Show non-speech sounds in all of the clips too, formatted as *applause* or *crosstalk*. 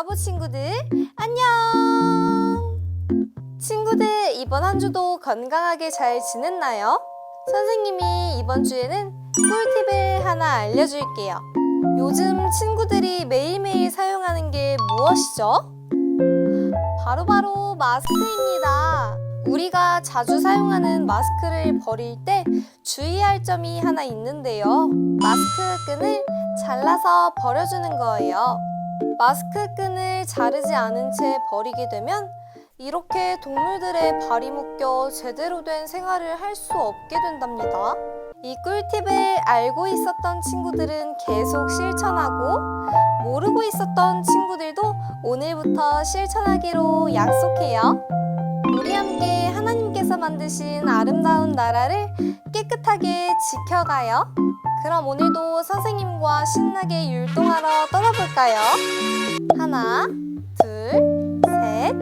영화부 친구들 안녕! 친구들 이번 한 주도 건강하게 잘 지냈나요? 선생님이 이번 주에는 꿀팁을 하나 알려줄게요. 요즘 친구들이 매일매일 사용하는 게 무엇이죠? 바로바로 마스크입니다. 우리가 자주 사용하는 마스크를 버릴 때 주의할 점이 하나 있는데요. 마스크 끈을 잘라서 버려주는 거예요. 마스크 끈을 자르지 않은 채 버리게 되면 이렇게 동물들의 발이 묶여 제대로 된 생활을 할 수 없게 된답니다. 이 꿀팁을 알고 있었던 친구들은 계속 실천하고 모르고 있었던 친구들도 오늘부터 실천하기로 약속해요. 우리 함께 하나님 께서 만드신 아름다운 나라를 깨끗하게 지켜가요. 그럼 오늘도 선생님과 신나게 율동하러 떠나볼까요? 하나, 둘, 셋,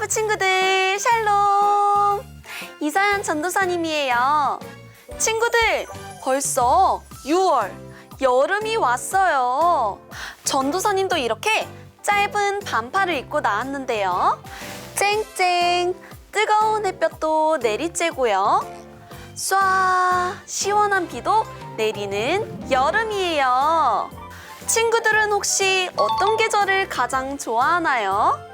사랑하는 영화부 친구들 샬롬. 이서연 전도사님이에요. 친구들 벌써 6월 여름이 왔어요. 전도사님도 이렇게 짧은 반팔을 입고 나왔는데요. 쨍쨍 뜨거운 햇볕도 내리쬐고요. 쏴 시원한 비도 내리는 여름이에요. 친구들은 혹시 어떤 계절을 가장 좋아하나요?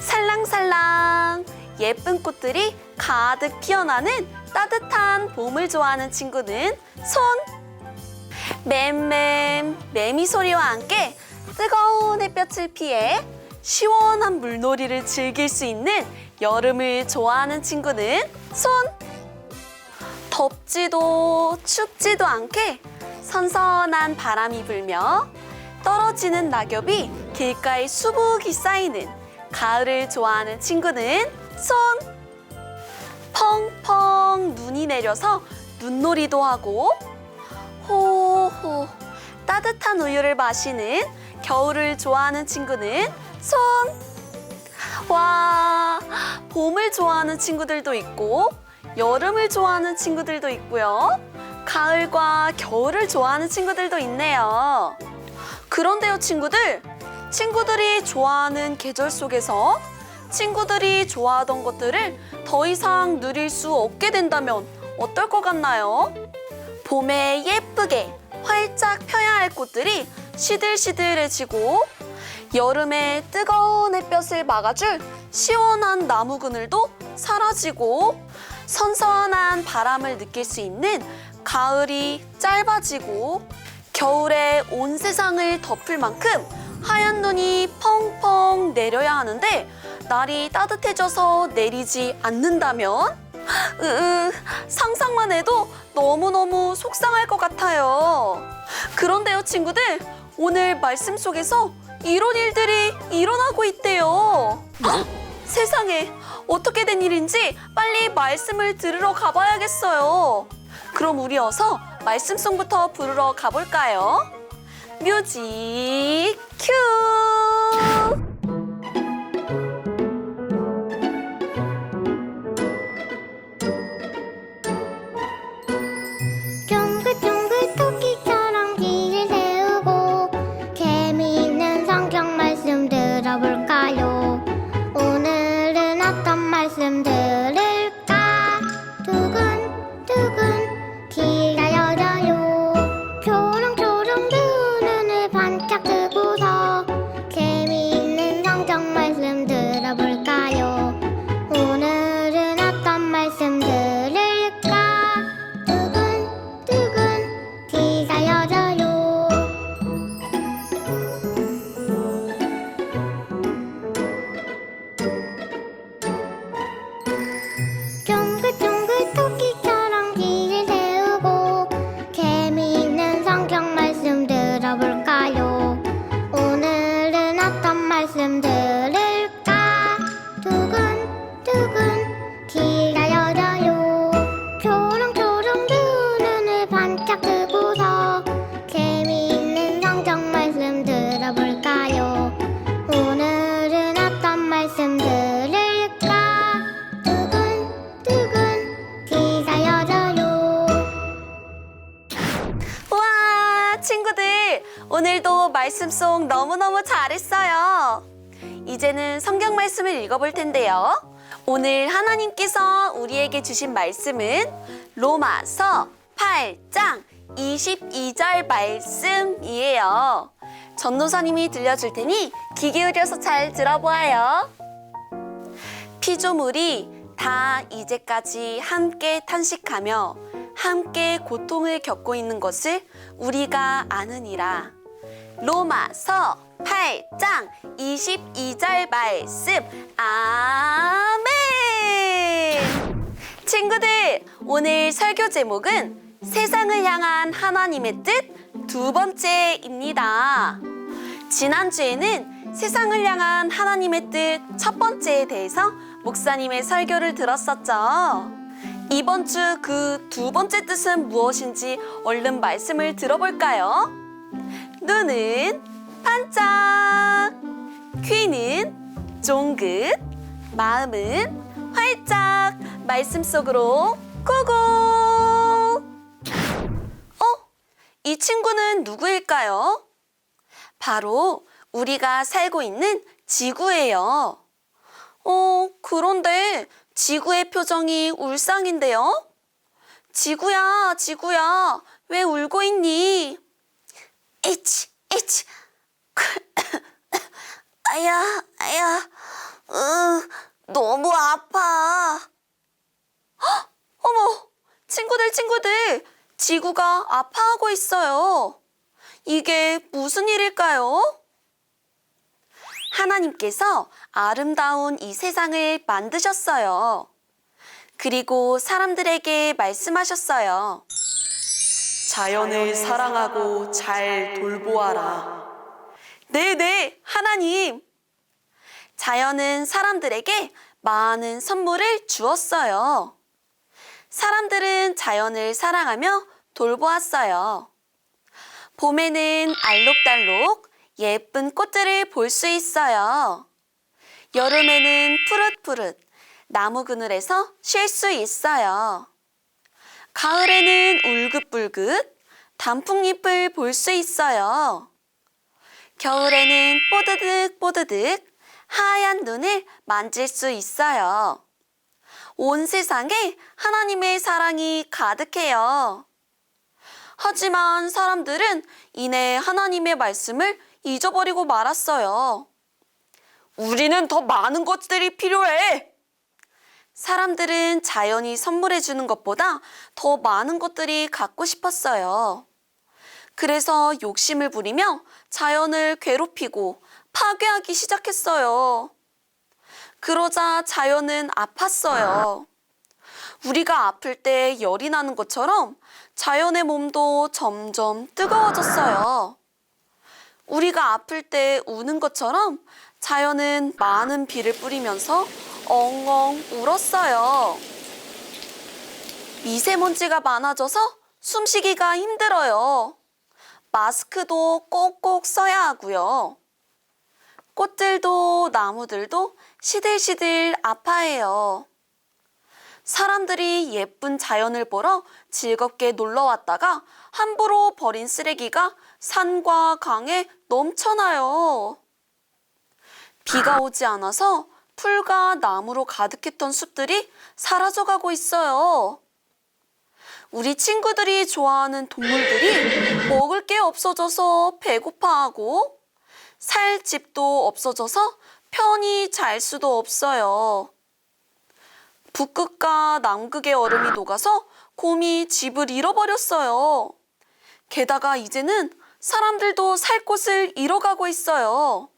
살랑살랑 예쁜 꽃들이 가득 피어나는 따뜻한 봄을 좋아하는 친구는 손. 맴맴 매미 소리와 함께 뜨거운 햇볕을 피해 시원한 물놀이를 즐길 수 있는 여름을 좋아하는 친구는 손. 덥지도 춥지도 않게 선선한 바람이 불며 떨어지는 낙엽이 길가에 수북이 쌓이는 가을을 좋아하는 친구는 손. 펑펑 눈이 내려서 눈놀이도 하고 호호 따뜻한 우유를 마시는 겨울을 좋아하는 친구는 손. 와, 봄을 좋아하는 친구들도 있고 여름을 좋아하는 친구들도 있고요. 가을과 겨울을 좋아하는 친구들도 있네요. 그런데요, 친구들. 친구들이 좋아하는 계절 속에서 친구들이 좋아하던 것들을 더 이상 누릴 수 없게 된다면 어떨 것 같나요? 봄에 예쁘게 활짝 펴야 할 꽃들이 시들시들해지고 여름에 뜨거운 햇볕을 막아줄 시원한 나무 그늘도 사라지고 선선한 바람을 느낄 수 있는 가을이 짧아지고 겨울에 온 세상을 덮을 만큼 하얀 눈이 펑펑 내려야 하는데 날이 따뜻해져서 내리지 않는다면 으, 상상만 해도 너무너무 속상할 것 같아요. 그런데요, 친구들, 오늘 말씀 속에서 이런 일들이 일어나고 있대요. 헉, 세상에, 어떻게 된 일인지 빨리 말씀을 들으러 가봐야겠어요. 그럼 우리 어서 말씀송부터 부르러 가볼까요? 뮤직 큐! 잘했어요. 이제는 성경 말씀을 읽어볼 텐데요. 오늘 하나님께서 우리에게 주신 말씀은 로마서 8장 22절 말씀이에요. 전도사님이 들려줄 테니 귀 기울여서 잘 들어보아요. 피조물이 다 이제까지 함께 탄식하며 함께 고통을 겪고 있는 것을 우리가 아느니라. 로마서 8장 22절 말씀. 아멘. 친구들, 오늘 설교 제목은 세상을 향한 하나님의 뜻 두 번째입니다. 지난주에는 세상을 향한 하나님의 뜻 첫 번째에 대해서 목사님의 설교를 들었었죠. 이번 주 그 두 번째 뜻은 무엇인지 얼른 말씀을 들어볼까요? 눈은 쫑긋, 마음은 활짝 말씀 속으로 고고! 어? 이 친구는 누구일까요? 바로 우리가 살고 있는 지구예요. 어, 그런데 지구의 표정이 울상인데요? 지구야, 지구야, 왜 울고 있니? 에치, 에치. *laughs* 아야, 아야, 으, 너무 아파. 헉, 어머, 친구들, 친구들, 지구가 아파하고 있어요. 이게 무슨 일일까요? 하나님께서 아름다운 이 세상을 만드셨어요. 그리고 사람들에게 말씀하셨어요. 자연을 사랑하고 잘 돌보아라. 네네, 하나님. 자연은 사람들에게 많은 선물을 주었어요. 사람들은 자연을 사랑하며 돌보았어요. 봄에는 알록달록 예쁜 꽃들을 볼 수 있어요. 여름에는 푸릇푸릇 나무 그늘에서 쉴 수 있어요. 가을에는 울긋불긋 단풍잎을 볼 수 있어요. 겨울에는 뽀드득 뽀드득 하얀 눈을 만질 수 있어요. 온 세상에 하나님의 사랑이 가득해요. 하지만 사람들은 이내 하나님의 말씀을 잊어버리고 말았어요. 우리는 더 많은 것들이 필요해. 사람들은 자연이 선물해 주는 것보다 더 많은 것들이 갖고 싶었어요. 그래서 욕심을 부리며 자연을 괴롭히고 파괴하기 시작했어요. 그러자 자연은 아팠어요. 우리가 아플 때 열이 나는 것처럼 자연의 몸도 점점 뜨거워졌어요. 우리가 아플 때 우는 것처럼 자연은 많은 비를 뿌리면서 엉엉 울었어요. 미세먼지가 많아져서 숨쉬기가 힘들어요. 마스크도 꼭꼭 써야 하고요. 꽃들도 나무들도 시들시들 아파해요. 사람들이 예쁜 자연을 보러 즐겁게 놀러 왔다가 함부로 버린 쓰레기가 산과 강에 넘쳐나요. 비가 오지 않아서 풀과 나무로 가득했던 숲들이 사라져 가고 있어요. 우리 친구들이 좋아하는 동물들이 먹을 게 없어져서 배고파하고 살 집도 없어져서 편히 잘 수도 없어요. 북극과 남극의 얼음이 녹아서 곰이 집을 잃어버렸어요. 게다가 이제는 사람들도 살 곳을 잃어가고 있어요.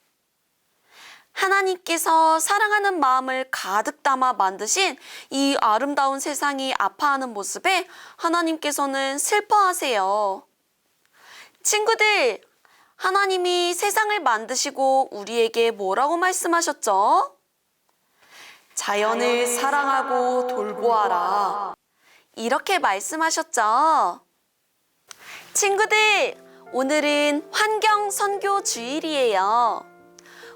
하나님께서 사랑하는 마음을 가득 담아 만드신 이 아름다운 세상이 아파하는 모습에 하나님께서는 슬퍼하세요. 친구들, 하나님이 세상을 만드시고 우리에게 뭐라고 말씀하셨죠? 자연을 사랑하고 돌보아라. 이렇게 말씀하셨죠? 친구들, 오늘은 환경 선교 주일이에요.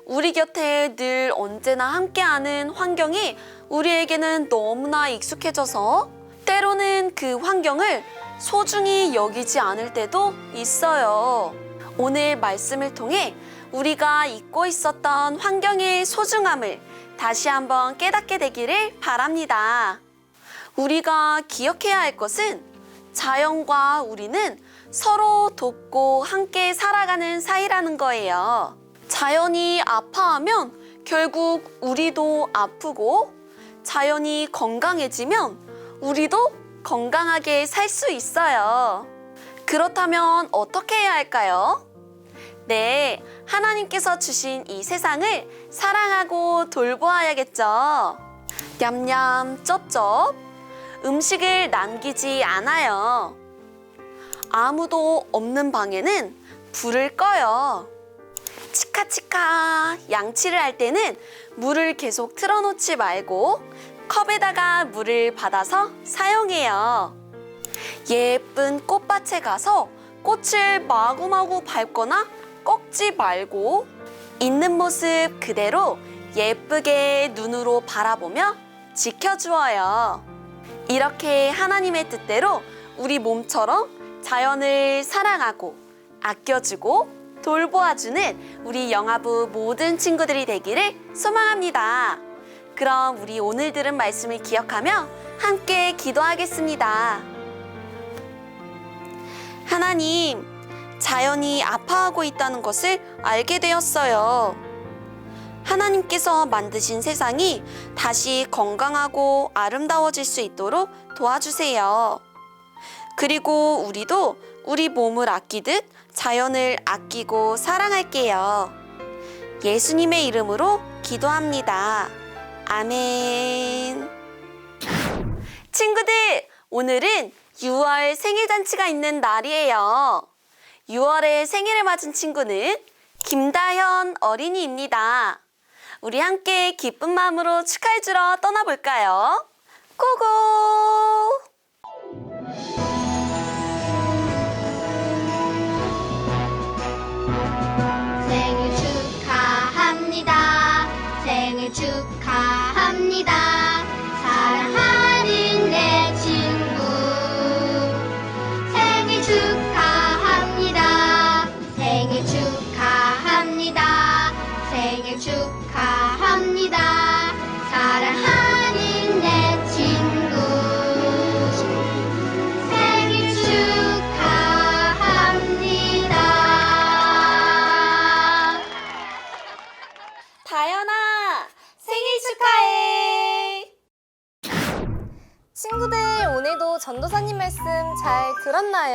우리 곁에 늘 언제나 함께하는 환경이 우리에게는 너무나 익숙해져서 때로는 그 환경을 소중히 여기지 않을 때도 있어요. 오늘 말씀을 통해 우리가 잊고 있었던 환경의 소중함을 다시 한번 깨닫게 되기를 바랍니다. 우리가 기억해야 할 것은 자연과 우리는 서로 돕고 함께 살아가는 사이라는 거예요. 자연이 아파하면 결국 우리도 아프고 자연이 건강해지면 우리도 건강하게 살 수 있어요. 그렇다면 어떻게 해야 할까요? 네, 하나님께서 주신 이 세상을 사랑하고 돌보아야겠죠. 냠냠 쩝쩝 음식을 남기지 않아요. 아무도 없는 방에는 불을 꺼요. 치카치카 양치를 할 때는 물을 계속 틀어놓지 말고 컵에다가 물을 받아서 사용해요. 예쁜 꽃밭에 가서 꽃을 마구마구 밟거나 꺾지 말고 있는 모습 그대로 예쁘게 눈으로 바라보며 지켜주어요. 이렇게 하나님의 뜻대로 우리 몸처럼 자연을 사랑하고 아껴주고 돌보아주는 우리 영화부 모든 친구들이 되기를 소망합니다. 그럼 우리 오늘 들은 말씀을 기억하며 함께 기도하겠습니다. 하나님, 자연이 아파하고 있다는 것을 알게 되었어요. 하나님께서 만드신 세상이 다시 건강하고 아름다워질 수 있도록 도와주세요. 그리고 우리도 우리 몸을 아끼듯 자연을 아끼고 사랑할게요. 예수님의 이름으로 기도합니다. 아멘. 친구들, 오늘은 6월 생일잔치가 있는 날이에요. 6월에 생일을 맞은 친구는 김다현 어린이입니다. 우리 함께 기쁜 마음으로 축하해주러 떠나볼까요? 고고!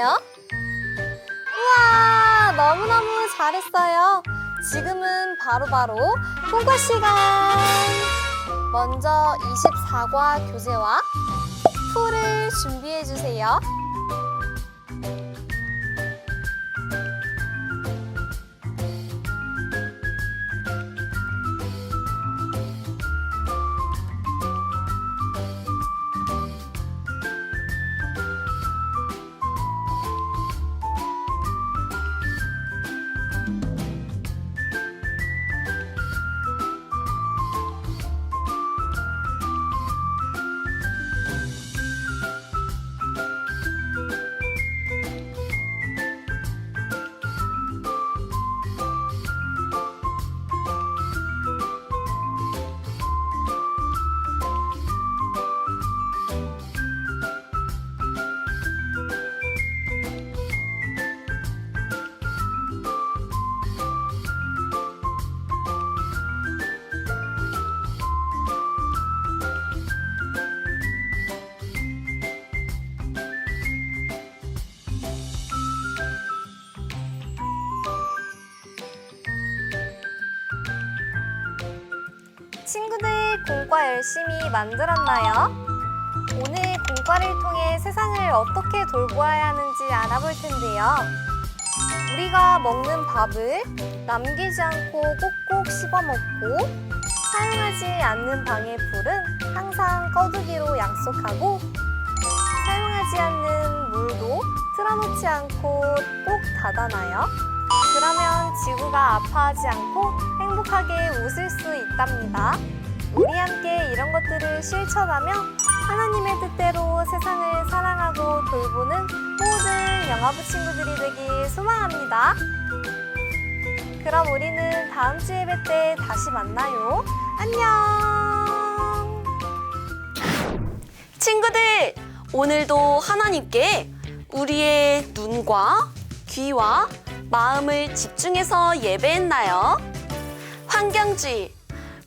들었나요? 우와 너무너무 잘했어요. 지금은 바로 바로 통과 시간. 먼저 24과 교재와 풀을 준비해 주세요 친구들 공과 열심히 만들었나요? 오늘 공과를 통해 세상을 어떻게 돌보아야 하는지 알아볼 텐데요. 우리가 먹는 밥을 남기지 않고 꼭꼭 씹어 먹고 사용하지 않는 방의 불은 항상 꺼두기로 약속하고 사용하지 않는 물도 틀어놓지 않고 꼭 닫아놔요. 그러면 지구가 아파하지 않고 행복하게 웃을 수 있답니다. 우리 함께 이런 것들을 실천하며 하나님의 뜻대로 세상을 사랑하고 돌보는 모든 영화부 친구들이 되길 소망합니다. 그럼 우리는 다음 주 예배 때 다시 만나요. 안녕! 친구들, 오늘도 하나님께 우리의 눈과 귀와 마음을 집중해서 예배했나요? 환경주의,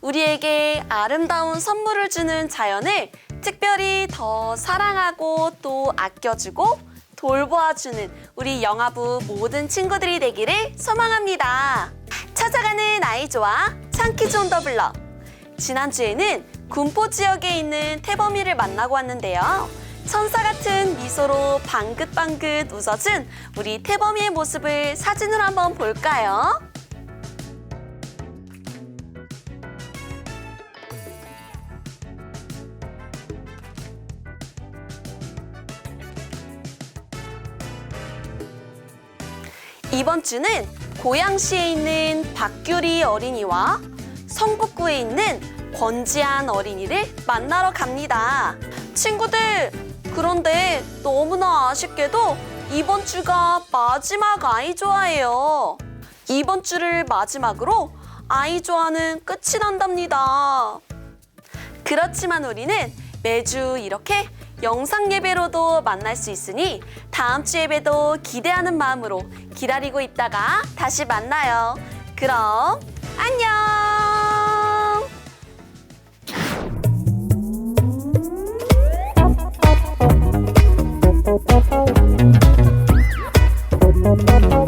우리에게 아름다운 선물을 주는 자연을 특별히 더 사랑하고 또 아껴주고 돌보아주는 우리 영화부 모든 친구들이 되기를 소망합니다. 찾아가는 아이조와 창키 존 더블러. 지난주에는 군포 지역에 있는 태범이를 만나고 왔는데요. 천사 같은 미소로 방긋방긋 웃어준 우리 태범이의 모습을 사진으로 한번 볼까요? 이번 주는 고양시에 있는 박규리 어린이와 성북구에 있는 권지한 어린이를 만나러 갑니다. 친구들, 그런데 너무나 아쉽게도 이번 주가 마지막 아이 좋아예요. 이번 주를 마지막으로 아이 좋아는 끝이 난답니다. 그렇지만 우리는 매주 이렇게 영상 예배로도 만날 수 있으니 다음 주 예배도 기대하는 마음으로 기다리고 있다가 다시 만나요. 그럼 안녕! Thank